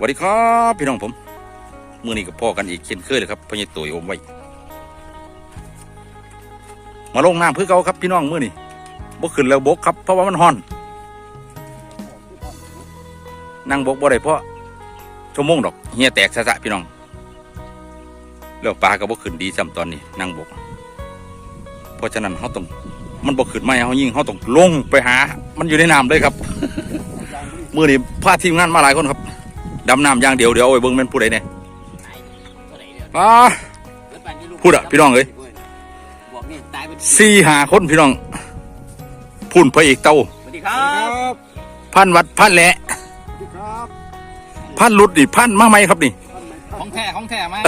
สวัสดีครับพี่น้องผมมือนี้กับพ่อกันอีกเช่นเคยเลยครับพญตุยอมไว้ มาลงน้ำเพื่อเก่าครับพี่น้องมือนี้บกขึ้นแล้วบกครับ เพราะว่ามันห่อน นั่งบกบ่ได้เพราะชั่วโมงดอกเฮียแตกสะสะพี่น้องแล้วปลาก็บกขึ้นดีซ้ำตอนนี้ นั่งบก เพราะฉะนั้นเขาต้องมันบกขึ้นไม่เขายิ่งเขาต้องลงไปหา มันอยู่ในน้ำเลยครับมือนี้พาทีมงานมาหลายคนครับ ดำน้ำอย่างเดียวเดี๋ยวเอาไปเบิ้งเป็นผู้ใดเนี่ยอ่า พูดอะพี่น้องเอ้ยบอกนี่ตายไปสี่หาคนพี่น้องพุ่นพระเอกเต้าสวัสดีครับพันวัดพันแหละพันรุดนี่พันมาไหมครับนี่ ของแท้ของแท้มา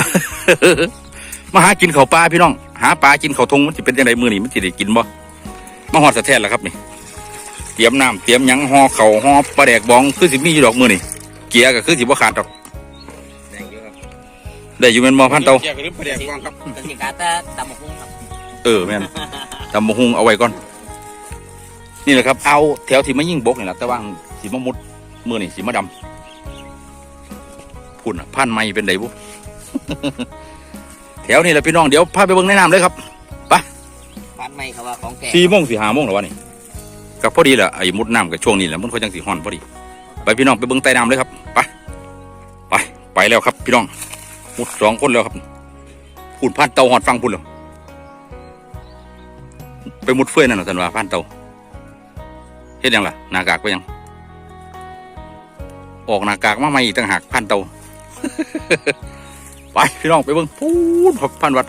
มาหากินข้าวปลาพี่น้อง หาปลากินข้าวทงมันจะเป็นยังไงมือนี่มันจะได้กินบ่มาหอดสะแทนแล้วครับนี่ เตรียมน้ำเตรียมหยังห่อเข่าวห่อปลาแดกบองคือสิมีอยู่ดอกมือนี่ เกียร์ก็คือสิบ่ขาดดอก แดงเยอะครับได้อยู่เป็นมอพันเตา เกี่ยวกับเรื่องประเด็นกวางครับกสิกาตาตำหมกหุ้งครับเออแม่นตำบะฮุงเอาไว้ก่อน นี่แหละครับ เอาแถวที่มายิ่งบกนี่แหละแต่ว่าสีมะมุดมือนี่สีมะดำพุ่นน่ะพันไม้เป็นไดบุ แถวนี้แหละพี่น้องเดี๋ยวพาไปเบิ่งในน้ำเลยครับฟันไม่เขาว่าของแท้สี่โมงสี่ห้าโมงแล้ววะนี่กับพอดีแหละไอ้มุดน้ำกับช่วงนี้แหละมันเขาจังสีห่อนพอดีไป พี่น้องไปเบิ่งใต้น้ำเลยครับไปไปไปแล้วครับ พี่น้องมุดสองคนแล้วครับพุ่นพันเตาหอดฟังพุ่นแล้วไปมุดเฟื่อยนั่นน่ะสันว่าพันเตาเฮ็ดยังล่ะหน้ากากไปยัง ออกหน้ากากมาใหม่อีกต่างหากพันเตาไปพี่น้องไปเบิ่งพูดพันวัด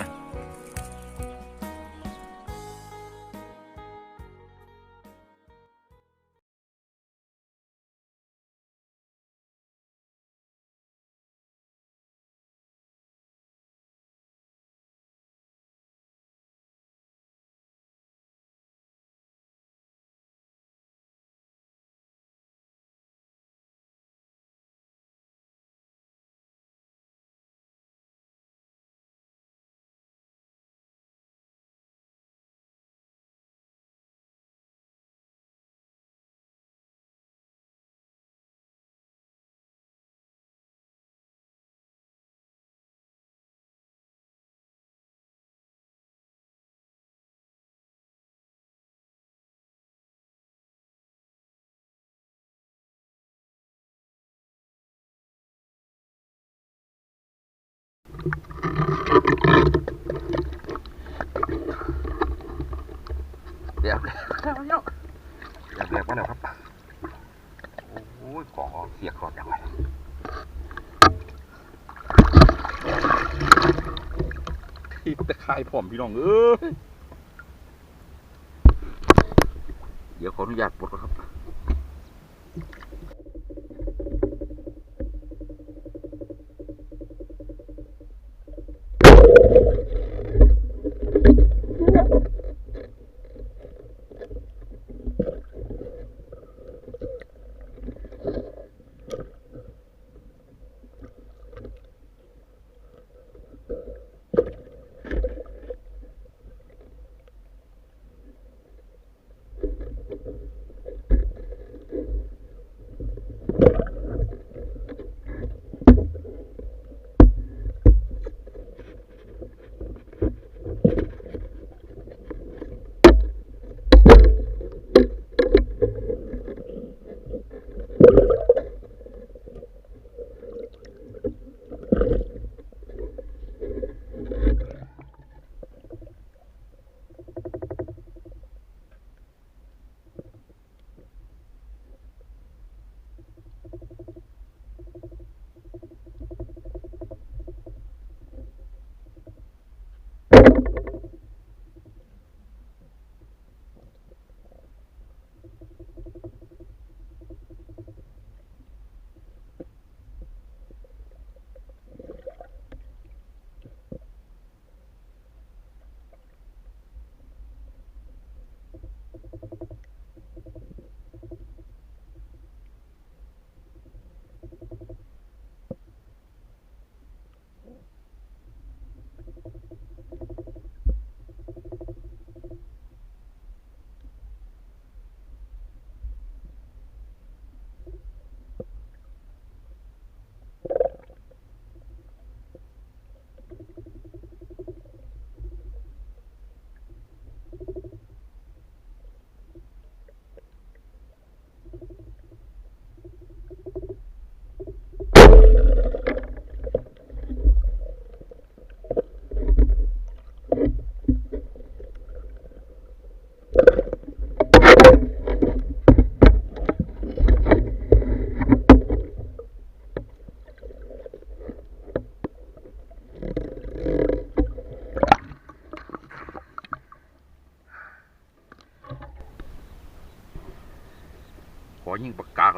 เดี๋ยวอยากแหลกมาแล้วครับ โอ้ยของเสียก่อนยังไงที่ตะไคร่พร้อมพี่น้องเอ้ยเดี๋ยวขออนุญาตปลดก่อนครับ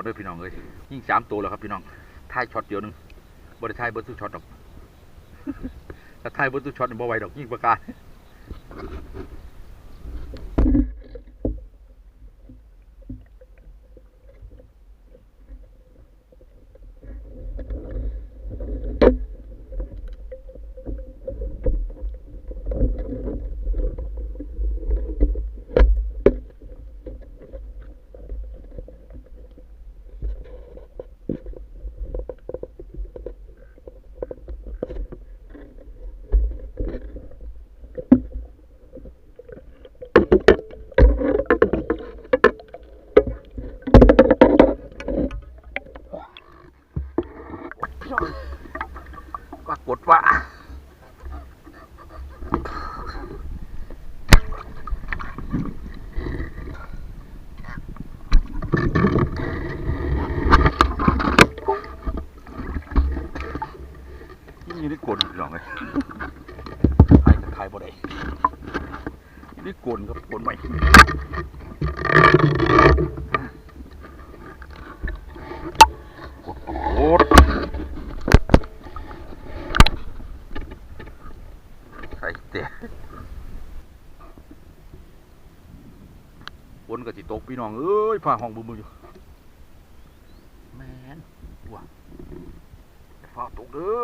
เด้วยพี่น้องเลยยิ่งสามตัวแล้วครับพี่น้องท้ายช็อตเดียวหนึงบริท้ายเบิร์ดทุกช็อตดอกถ้าท้ายเบิร์ดทุกช็อตนี่บ่ไหวดอกยิ่งประกาศรากฏว่า ยิ่งอยู่ในกลนพี่น้องเลยไทยกับไทยบ่ได้อยู่ในกลนกับกลนใหม่โอ้ใส่เตะฝนก็สิตกพี่น้องเอ้ยฟ้าห้องบึ้มอยู่แมนว้าฟ้าตกเด้อ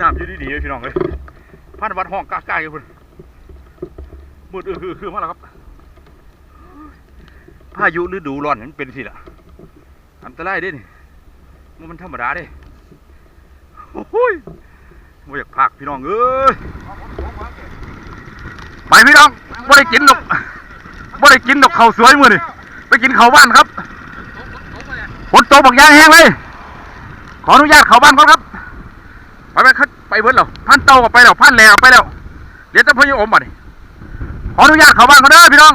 ดีเลยพี่น้องเลยพันวัดห้องกล้าๆอยู่พุ่นมืดออคือคือมาแล้วครับพายุฤดูร้อนมันเป็นสิล่ะอันตรายเด้นี่มันมันธรรมดาเด้โอ้ยไม่อยากพักพี่น้องเอ้ยไปพี่น้องไม่ได้กินดอกไม่ได้กินดอกข้าวสวยมือนี่ไปกินข้าวบ้านครับฝนตกบักยางแห้งเลยขออนุญาตเข้าบ้านก่อนครับ ไปไปครับไปเบิดแล้วพันเต้าก็ไปแล้วพันแหลกไปแล้วเดี๋ยวจะพยอมบัดนี้ขออนุญาตเข้าบ้านก่อนเด้อพี่น้อง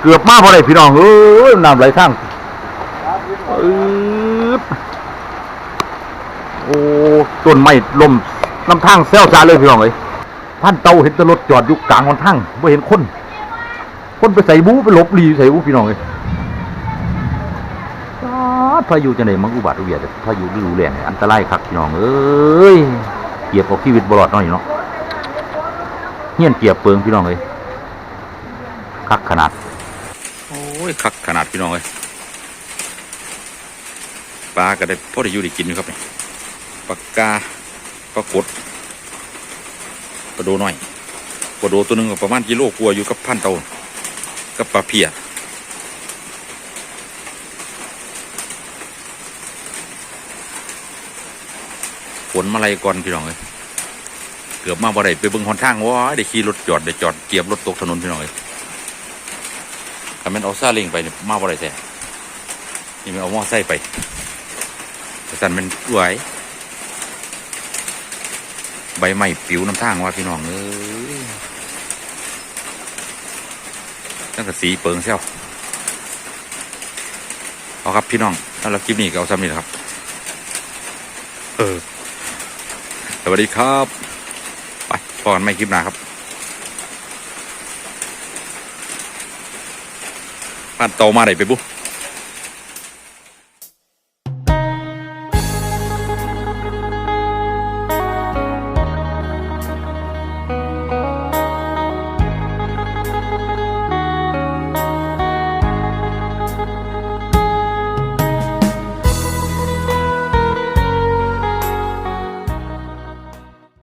เกือบมาพอได้พี่น้องเอ้ยน้ำไหลทางอืดโอ้ต้นไม้ลมน้ำทางแซวซาเลยพี่น้องเอ้ยพันเตาเห็นแตรถจอดอยู่กลางวันทางไม่เห็นคน คนไปใส่บูไปหลบหลีใส่บูพี่น้องเอ้ย พายุจะไหนมังอุบัติอุเบียดพายุฤดูแล้งเนี่ยอันตรายคักพี่น้องเอ้ยเกียบเอาชีวิตบลอดน่อยเนาะเฮียนเกียบเปิงพี่น้องเอ้ยคักขนาดโอ้ยคักขนาดพี่น้องเอ้ยปลาก็ได้พอได้อยู่ได้กินอยู่ครับนี่ปลากาปลากดปลาโดน้อยปลาโดตัวหนึงก็ประมาณกิโลกลัวอยู่กับพันเตากับปลาเพีย ฝนมาไล่ก่อนพี่น้องเอ้ยเกือบมาบ่ได้ไปเบิ่งหนทางว้าได้ขี่รถจอดได้จอดเกียบรถตกถนนพี่น้องเอ้ยถ้าแมันเอาซาเล้งไปเนี่ยมาบ่ได้แท้นี่มันเอามอไซค์ไปแต่สันมันไหวใบไม้ปิวน้ำทางว่าพี่น้องเอ้ยตั้งแต่สีเปิงเซลเอาครับพี่น้องถ้าเราคลิปนี้ก็เอาซ้ำนี่แหละครับ เออ สวัสดีครับ ไปพอกันไม่คลิปหนาครับบ้านโตมาไหนไปบุ๊